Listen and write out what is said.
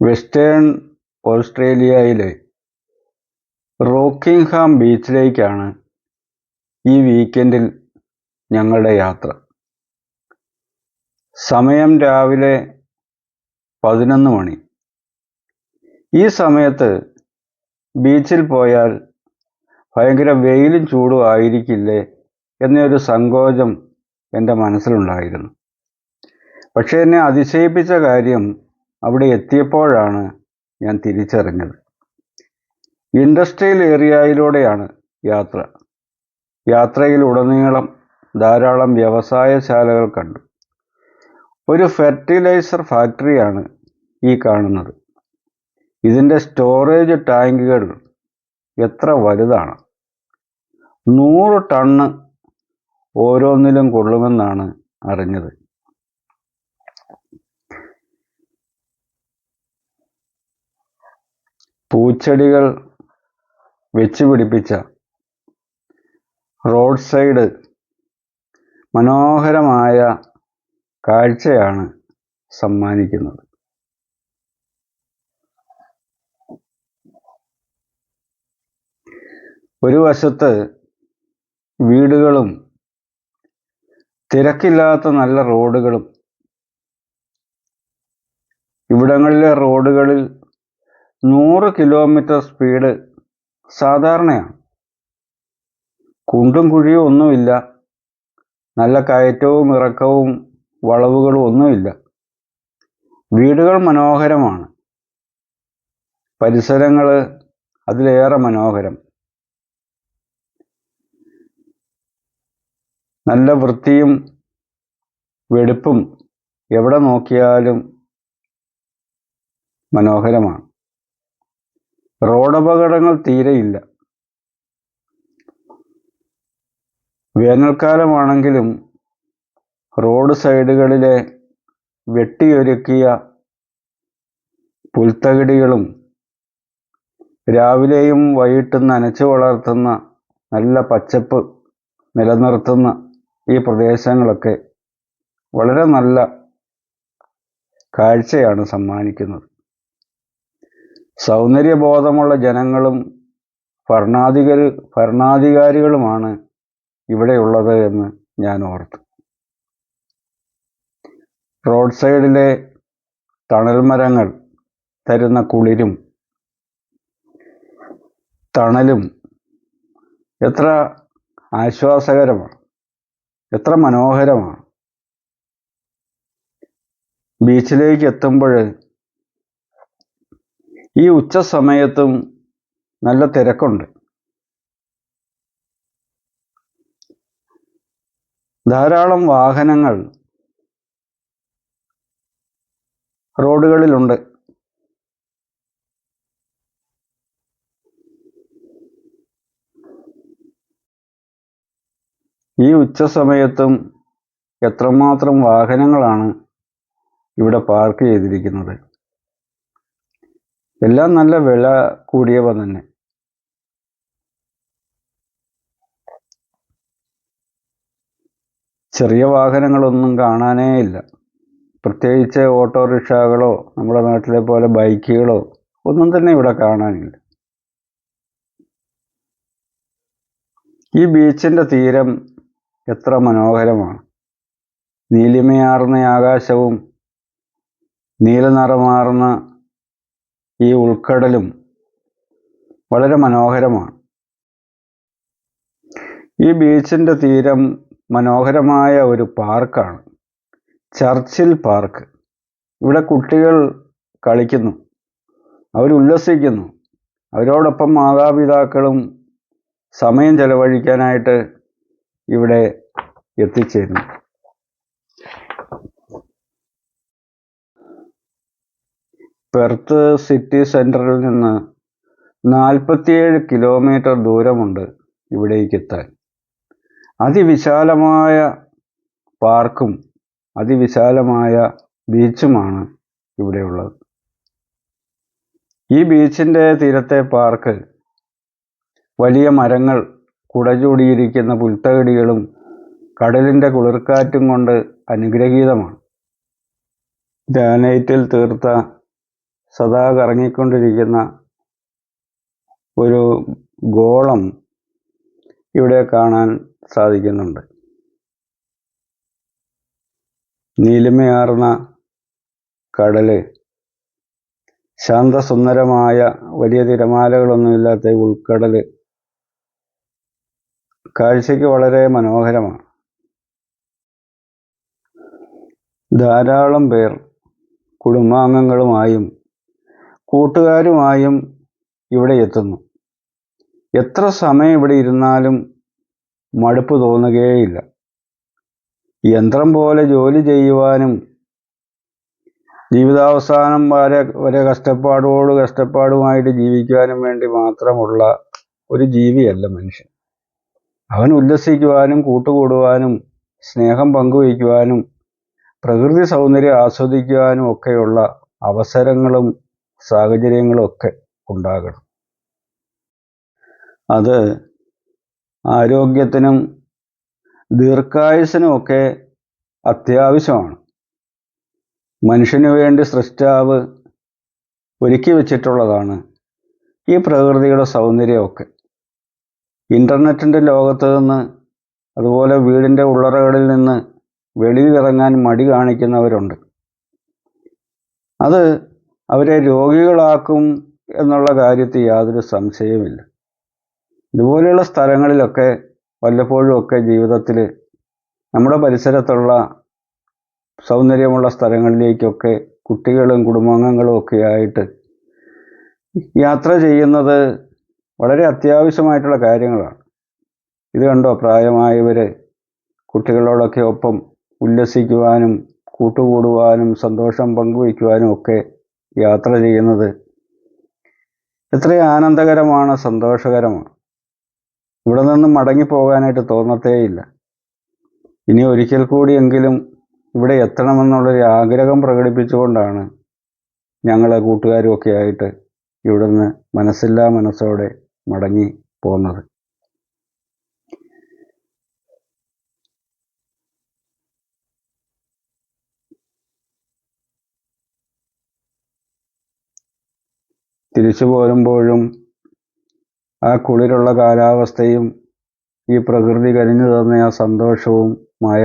Western ഓസ്ട്രേലിയയിലെ റോക്കിംഗ്ഹാം ബീച്ചിലേക്കാണ് ഈ വീക്കെൻഡിൽ ഞങ്ങളുടെ യാത്ര. സമയം രാവിലെ പതിനൊന്ന് മണി. ഈ സമയത്ത് ബീച്ചിൽ പോയാൽ ഭയങ്കര വെയിലും ചൂടും ആയിരിക്കില്ലേ എന്നൊരു സങ്കോചം എന്റെ മനസ്സിലുണ്ടായിരുന്നു. പക്ഷേ എന്നെ അതിശയിപ്പിച്ച കാര്യം അവിടെ എത്തിയപ്പോഴാണ് ഞാൻ തിരിച്ചറിഞ്ഞത്. ഇൻഡസ്ട്രിയൽ ഏരിയയിലൂടെയാണ് യാത്ര. യാത്രയിലുടനീളം ധാരാളം വ്യവസായശാലകൾ കണ്ടു. ഒരു ഫെർട്ടിലൈസർ ഫാക്ടറിയാണ് ഈ കാണുന്നത്. ഇതിന്റെ സ്റ്റോറേജ് ടാങ്കുകൾ എത്ര വലുതാണ്? നൂറ് ടണ്ണ് ഓരോന്നിലും കൊള്ളുമെന്നാണ് അറിഞ്ഞത്. പൂച്ചെടികൾ വെച്ച് പിടിപ്പിച്ച റോഡ് സൈഡ് മനോഹരമായ കാഴ്ചയാണ് സമ്മാനിക്കുന്നത്. ഒരു വശത്ത് വീടുകളും തിരക്കില്ലാത്ത നല്ല റോഡുകളും ഇവിടങ്ങളിലെ റോഡുകളിൽ നൂറ് കിലോമീറ്റർ സ്പീഡ് സാധാരണയാണ്. കുണ്ടും കുഴിയും ഒന്നുമില്ല. നല്ല കയറ്റവും ഇറക്കവും വളവുകളും ഒന്നുമില്ല. വീടുകൾ മനോഹരമാണ്. പരിസരങ്ങൾ അതിലേറെ മനോഹരം. നല്ല വൃത്തിയും വെടുപ്പും എവിടെ നോക്കിയാലും മനോഹരമാണ്. റോഡപകടങ്ങൾ തീരെയില്ല വേനൽക്കാലമാണെങ്കിലും റോഡ് സൈഡുകളിലെ വെട്ടിയൊരുക്കിയ പുൽത്തകിടികളും രാവിലെയും വൈകിട്ടും നനച്ചു വളർത്തുന്ന നല്ല പച്ചപ്പ് നിലനിർത്തുന്ന ഈ പ്രദേശങ്ങളൊക്കെ വളരെ നല്ല കാഴ്ചയാണ് സമ്മാനിക്കുന്നത്. സൗന്ദര്യബോധമുള്ള ജനങ്ങളും ഭരണാധികർ ഭരണാധികാരികളുമാണ് ഇവിടെയുള്ളത് എന്ന് ഞാൻ ഓർത്തു. റോഡ് സൈഡിലെ തണൽമരങ്ങൾ തരുന്ന കുളിരും തണലും എത്ര ആശ്വാസകരമാണ് എത്ര മനോഹരമാണ്. ബീച്ചിലേക്ക് എത്തുമ്പോൾ ഈ ഉച്ച സമയത്തും നല്ല തിരക്കുണ്ട്. ധാരാളം വാഹനങ്ങൾ റോഡുകളിലുണ്ട്. ഈ ഉച്ച സമയത്തും എത്രമാത്രം വാഹനങ്ങളാണ് ഇവിടെ പാർക്ക് ചെയ്തിരിക്കുന്നത്? എല്ലാം നല്ല വില കൂടിയവ തന്നെ. ചെറിയ വാഹനങ്ങളൊന്നും കാണാനേ ഇല്ല. പ്രത്യേകിച്ച് ഓട്ടോറിക്ഷകളോ നമ്മുടെ നാട്ടിലെ പോലെ ബൈക്കുകളോ ഒന്നും തന്നെ ഇവിടെ കാണാനില്ല. ഈ ബീച്ചിന്റെ തീരം എത്ര മനോഹരമാണ്. നീലിമയാർന്ന ആകാശവും നീലനിറമാർന്ന ഈ ഉൾക്കടലും വളരെ മനോഹരമാണ്. ഈ ബീച്ചിന്റെ തീരം മനോഹരമായ ഒരു പാർക്കാണ്. Churchill park. ഇവിടെ കുട്ടികൾ കളിക്കുന്നു. അവർ ഉല്ലസിക്കുന്നു. അവരോടൊപ്പം മാതാപിതാക്കളും സമയം ചെലവഴിക്കാനായിട്ട് ഇവിടെ എത്തിച്ചേരുന്നു. പെർത്ത് സിറ്റി സെന്ററിൽ നിന്ന് നാൽപ്പത്തിയേഴ് കിലോമീറ്റർ ദൂരമുണ്ട് ഇവിടേക്ക് എത്താൻ അതിവിശാലമായ പാർക്കും അതിവിശാലമായ ബീച്ചുമാണ് ഇവിടെയുള്ളത്. ഈ ബീച്ചിന്റെ തീരത്തെ പാർക്ക് വലിയ മരങ്ങൾ കുടചൂടിയിരിക്കുന്ന പുൽത്തകിടികളും കടലിന്റെ കുളിർക്കാറ്റും കൊണ്ട് അനുഗ്രഹീതമാണ്. ഗ്രാനൈറ്റിൽ തീർത്ത സദാ കറങ്ങിക്കൊണ്ടിരിക്കുന്ന ഒരു ഗോളം ഇവിടെ കാണാൻ സാധിക്കുന്നുണ്ട്. നീലിമയാർന്ന കടൽ ശാന്തസുന്ദരമായ വലിയ തിരമാലകളൊന്നുമില്ലാത്ത ഉൾക്കടൽ കാഴ്ചയ്ക്ക് വളരെ മനോഹരമാണ്. ധാരാളം പേർ കുടുംബാംഗങ്ങളുമായും കൂട്ടുകാരുമായും ഇവിടെ എത്തുന്നു. എത്ര സമയം ഇവിടെ ഇരുന്നാലും മടുപ്പ് തോന്നുകയേയില്ല. യന്ത്രം പോലെ ജോലി ചെയ്യുവാനും ജീവിതാവസാനം വരെ വരെ കഷ്ടപ്പാടോട് കഷ്ടപ്പാടുമായിട്ട് ജീവിക്കുവാനും വേണ്ടി മാത്രമുള്ള ഒരു ജീവിയല്ല മനുഷ്യൻ. അവൻ ഉല്ലസിക്കുവാനും കൂട്ടുകൂടുവാനും സ്നേഹം പങ്കുവയ്ക്കുവാനും പ്രകൃതി സൗന്ദര്യം ആസ്വദിക്കുവാനും ഒക്കെയുള്ള അവസരങ്ങളും സാഹചര്യങ്ങളും ഒക്കെ ഉണ്ടാകണം. അത് ആരോഗ്യത്തിനും ദീർഘായുസിനും ഒക്കെ അത്യാവശ്യമാണ്. മനുഷ്യന് വേണ്ടി സൃഷ്ടാവ് ഒരുക്കി വച്ചിട്ടുള്ളതാണ് ഈ പ്രകൃതിയുടെ സൗന്ദര്യമൊക്കെ. ഇന്റർനെറ്റിന്റെ ലോകത്ത് നിന്ന് അതുപോലെ വീടിന്റെ ഉള്ളറകളിൽ നിന്ന് വെളിയിലിറങ്ങാൻ മടി കാണിക്കുന്നവരുണ്ട്. അത് അവരെ രോഗികളാക്കും എന്നുള്ള കാര്യത്തിൽ യാതൊരു സംശയവുമില്ല. ഇതുപോലെയുള്ള സ്ഥലങ്ങളിലൊക്കെ വല്ലപ്പോഴുമൊക്കെ ജീവിതത്തിൽ നമ്മുടെ പരിസരത്തുള്ള സൗന്ദര്യമുള്ള സ്ഥലങ്ങളിലേക്കൊക്കെ കുട്ടികളും കുടുംബാംഗങ്ങളും ഒക്കെ ആയിട്ട് യാത്ര ചെയ്യുന്നത് വളരെ അത്യാവശ്യമായിട്ടുള്ള കാര്യങ്ങളാണ്. ഇത് കണ്ടോ? പ്രായമായവർ കുട്ടികളോടൊക്കെ ഒപ്പം ഉല്ലസിക്കുവാനും കൂട്ടുകൂടുവാനും സന്തോഷം പങ്കുവയ്ക്കുവാനും ഒക്കെ യാത്ര ചെയ്യുന്നത് എത്ര ആനന്ദകരമാണ് സന്തോഷകരമാണ്. ഇവിടെ നിന്ന് മടങ്ങിപ്പോകാനായിട്ട് തോന്നത്തേയില്ല. ഇനി ഒരിക്കൽ കൂടിയെങ്കിലും ഇവിടെ എത്തണമെന്നുള്ളൊരു ആഗ്രഹം പ്രകടിപ്പിച്ചുകൊണ്ടാണ് ഞങ്ങളെ കൂട്ടുകാരും ഒക്കെ ആയിട്ട് ഇവിടുന്ന് മനസ്സില്ലാ മനസ്സോടെ മടങ്ങി പോകുന്നത് തിരിച്ചു പോരുമ്പോഴും ആ കുളിരുള്ള കാലാവസ്ഥയും ഈ പ്രകൃതി കനിഞ്ഞു തന്ന ആ സന്തോഷവും മായ